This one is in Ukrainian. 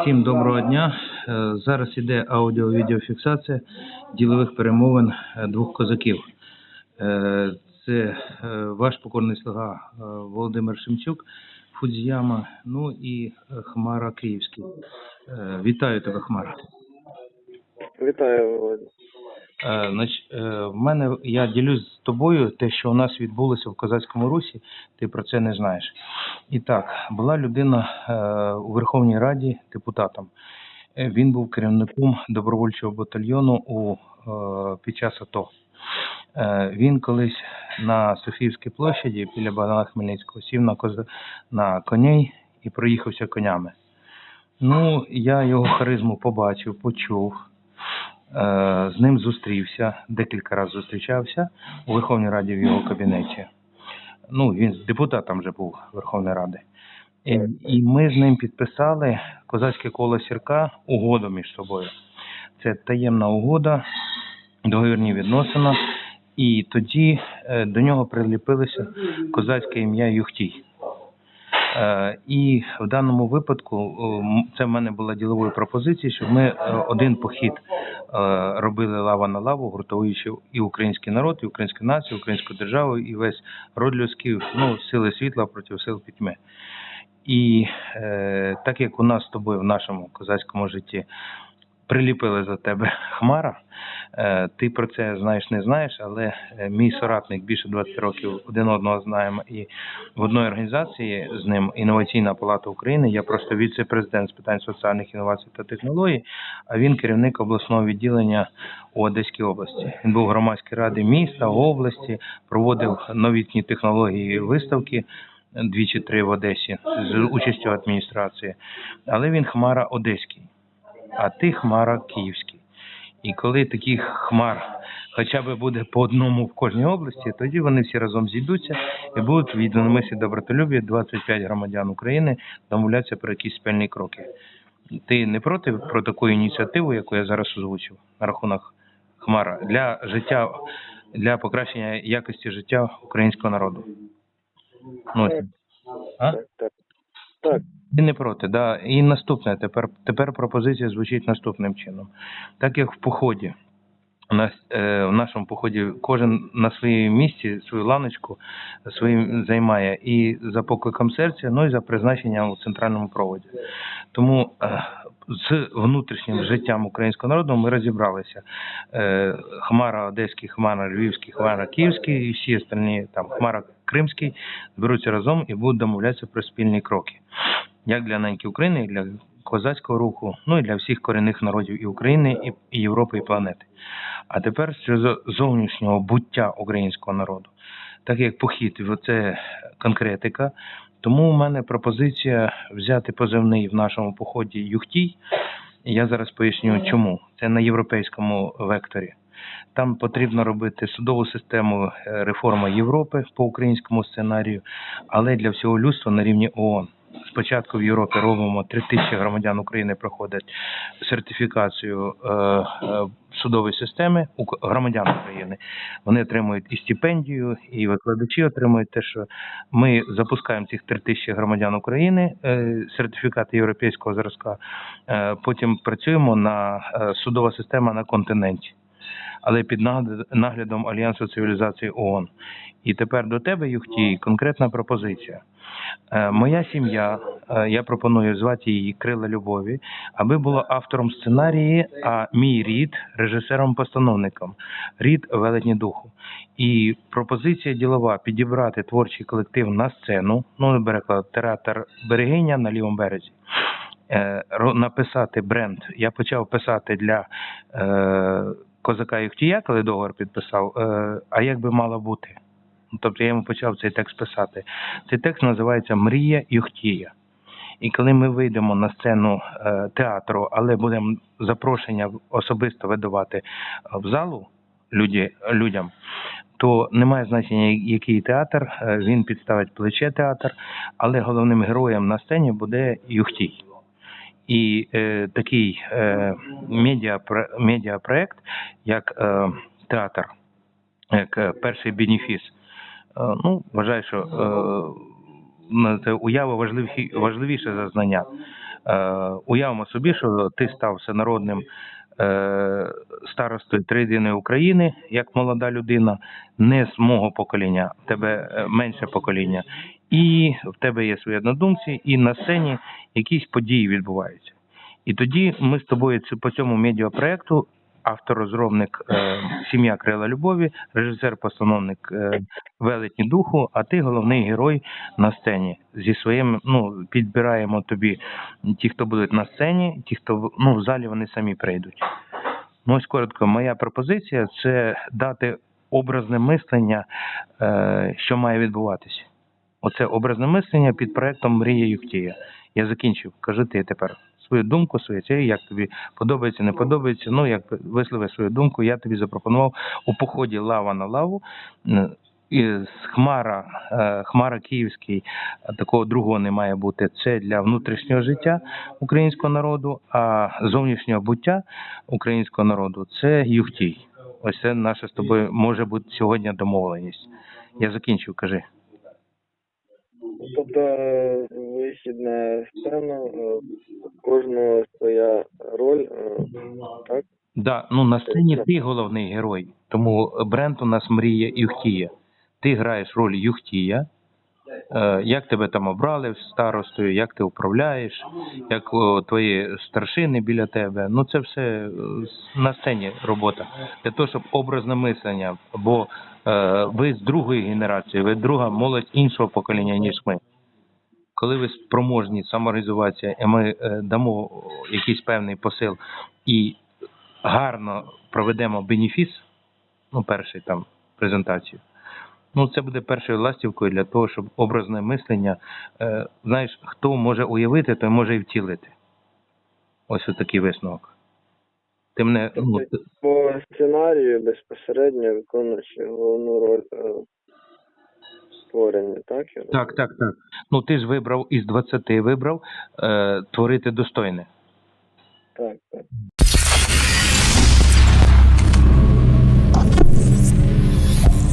Всім доброго дня. Е, Зараз іде аудіо-відеофіксація ділових перемовин е, двох козаків. Е, Це ваш покорний слуга Володимир Шемчук, Фудзіяма, ну і Хмара Київський. Вітаю тебе, Хмара. Вітаю, Володя. Е, е, В мене я ділюсь з тобою те, що у нас відбулося в Козацькому Русі, ти про це не знаєш. І так, була людина е, у Верховній Раді депутатом. Він був керівником добровольчого батальйону у, під час АТО. Він колись на Софіївській площаді біля Богдана Хмельницького сів на, коз... на коней і проїхався конями. Ну, я його харизму побачив, почув. Е, з ним зустрівся, декілька разів зустрічався у Верховній Раді в його кабінеті. Ну, він депутатом вже був Верховної Ради. І, і ми з ним підписали козацьке коло сірка угоду між собою. Це таємна угода, договірні відносини. І тоді е, до нього приліпилося козацьке ім'я Юхтій. Е, І в даному випадку е, це в мене була діловою пропозицією, щоб ми е, один похід робили лава на лаву, гуртуючи і український народ, і українську націю, українську державу, і весь род людський, ну, сили світла проти сил пітьми. І е, так як у нас з тобою в нашому козацькому житті приліпили за тебе хмара, е, ти про це знаєш, не знаєш, але е, мій соратник більше 20 років один одного знаємо і в одній організації з ним інноваційна палата України. Я просто віце-президент з питань соціальних інновацій та технологій, а він керівник обласного відділення у Одеській області. Він був громадській раді міста, області, проводив новітні технології виставки. Дві чи три в Одесі з участю адміністрації, але він хмара одеський, а ти хмара київський. І коли таких хмар хоча б буде по одному в кожній області, тоді вони всі разом зійдуться і будуть в єдиномислі добротолюбі 25 громадян України домовлятися про якісь спільні кроки. Ти не проти про таку ініціативу, яку я зараз озвучив на рахунок хмара для життя, для покращення якості життя українського народу? Ну, а? Так, так. Ти не проти, да. І наступне, тепер, тепер пропозиція звучить наступним чином. Так як в поході, у нас, е, в нашому поході кожен на своєму місці свою ланочку своїм займає і за покликом серця, ну і за призначенням у центральному проводі. Тому е, з внутрішнім життям українського народу ми розібралися. Е, Хмара Одеський, Хмара Львівський, Хмара Київський і всі остальні там Хмара Кримський зберуться разом і будуть домовлятися про спільні кроки. Як для неньки України, і для козацького руху, ну і для всіх корінних народів і України, і, Європи, і планети. А тепер щодо зовнішнього буття українського народу. Так як похід, це конкретика, тому у мене пропозиція взяти позивний в нашому поході Юхтій. Я зараз поясню, чому. Це на європейському векторі. Там потрібно робити судову систему е, реформи Європи по українському сценарію, але для всього людства на рівні ООН. Спочатку в Європі робимо 3 тисячі громадян України проходять сертифікацію е, е, судової системи громадян України. Вони отримують і стипендію, і викладачі отримують те, що ми запускаємо цих 3 тисячі громадян України, е, сертифікати європейського зразка. Е, потім працюємо на е, судова система на континенті але під наглядом Альянсу цивілізації ООН. І тепер до тебе, Юхтій, конкретна пропозиція. Е, Моя сім'я, е, я пропоную звати її Крила Любові, аби була автором сценарії, а мій рід режисером-постановником, рід велетні духу. І пропозиція ділова підібрати творчий колектив на сцену, ну, наприклад, театр Берегиня на лівому березі. Е, написати бренд. Я почав писати для козака Юхтія, коли договор підписав. Е, а як би мало бути? Тобто я йому почав цей текст писати. Цей текст називається Мрія Юхтія. І коли ми вийдемо на сцену е, театру, але будемо запрошення особисто видавати е, в залу людям, то немає значення, який театр, він підставить плече театр, але головним героєм на сцені буде Юхтій. І е, такий е, медіа, медіапроект, як е, театр, як е, перший бенефіс, е, ну, вважаю, що е, це уява важливі, важливіше за знання. Е, уявимо собі, що ти став всенародним е, старостою третини України, як молода людина, не з мого покоління, тебе е, менше покоління, і в тебе є свої однодумці, і на сцені якісь події відбуваються. І тоді ми з тобою по цьому медіапроекту, автор-розробник е, Сім'я Крила Любові, режисер-постановник е, Велетні Духу, а ти головний герой на сцені зі своїм, ну, підбираємо тобі ті, хто будуть на сцені, ті, хто ну, в залі вони самі прийдуть. Ну, ось коротко, моя пропозиція це дати образне мислення, е, що має відбуватися. Оце образне мислення під проектом Мрія Юхтія. Я закінчив. Кажи ти тепер свою думку, своє це, як тобі подобається, не подобається. Ну, як вислови свою думку, я тобі запропонував у поході лава на лаву. е, І з Хмара, е, Хмара Київський, такого другого не має бути. Це для внутрішнього життя українського народу, а зовнішнього буття українського народу це Юхтій. Ось це наша з тобою може бути сьогодні домовленість. Я закінчив, кажи. Тобто е, вихід на сцену, е, кожного своя роль, е, так? Да, ну на сцені ти головний герой, тому бренд у нас мрія Юхтія. Ти граєш роль Юхтія. Е, як тебе там обрали старостою, як ти управляєш, як твої старшини біля тебе. Ну це все е, на сцені робота. Для того, щоб образне мислення, бо е, ви з другої генерації, ви друга молодь іншого покоління, ніж ми. Коли ви спроможні самоорганізуватися, і ми дамо якийсь певний посил і гарно проведемо бенефіс, ну, перший там презентацію. Ну, це буде першою ластівкою для того, щоб образне мислення, е, знаєш, хто може уявити, той може і втілити. Ось такий висновок. Ти мене, ну, Тобто по сценарію безпосередньо виконуючи головну роль е, створення, так? я так, так, так. Ну ти ж вибрав із 20 вибрав е, творити достойне. Так, так.